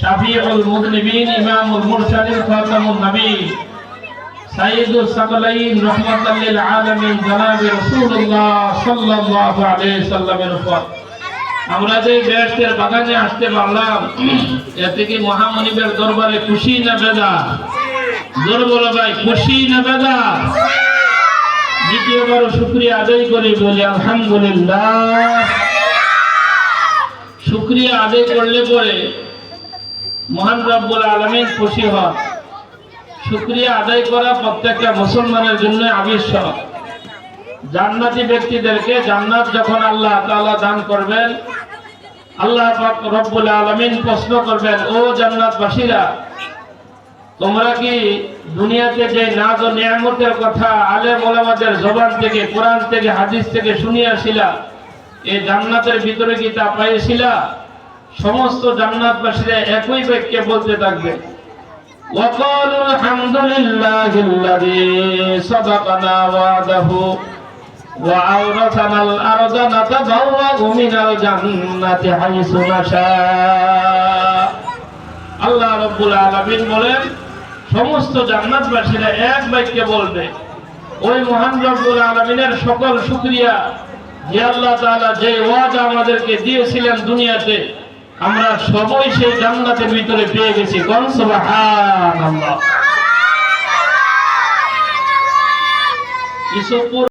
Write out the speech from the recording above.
শাফিউল মুযনিবিন ইমামুল মুরসালিন, খাতামুন নবী সাইয়্যিদুস সাকলাইন রাহমাতাল লিল আলামিন, জনাব রাসূলুল্লাহ সাল্লাল্লাহু আলাইহি সাল্লামের উপর। আমরা যে বেহেশতের বাগানে আসতে পারলাম এতে কি মহামনিবের দরবারে খুশি না বেদা? জোর বলো ভাই, খুশি না বেদা? দ্বিতীয়বার শুক্রিয়া আদায় করি বলি আলহামদুলিল্লাহ। শুক্রিয়া আদায় করলে পরে মহান রব্বুল আলমিন খুশি হন। শুক্রিয়া আদায় করা প্রত্যেকটা মুসলমানের জন্য আবশ্যক জান্নাতি ব্যক্তিদেরকে জান্নাত যখন আল্লাহ তাআলা দান করবেন, আল্লাহ রব্বুল আলামিন প্রশ্ন করবেন, ও জান্নাতবাসীরা, তোমরা কি দুনিয়াতে যে নাজ ও নিয়ামতের কথা আলেম ওলামাদের জবান থেকে, কোরআন থেকে, হাদিস থেকে শুনিয়াছিলা এই জান্নাতের ভিতরে কি তা পাইছিলা সমস্ত জান্নাতবাসীরা একই বাক্যে বলতে থাকবে وقالوا الحمد لله الذي صدقنا وعده وأورثنا الأرض نتبوأ من الجنة حيث نشاء আল্লাহ রব্বুল আলামিন বলেন সমস্ত জান্নাতবাসীরা এক বাক্যে বলবে ওই মহান রব্বুল আলামিনের সকল শুকরিয়া যে আল্লাহ তাআলা যে ওয়াদা আমাদেরকে দিয়েছিলেন দুনিয়াতে আমরা সবাই সেই জান্নাতের ভিতরে পেয়ে গেছি। সুবহানাল্লাহ।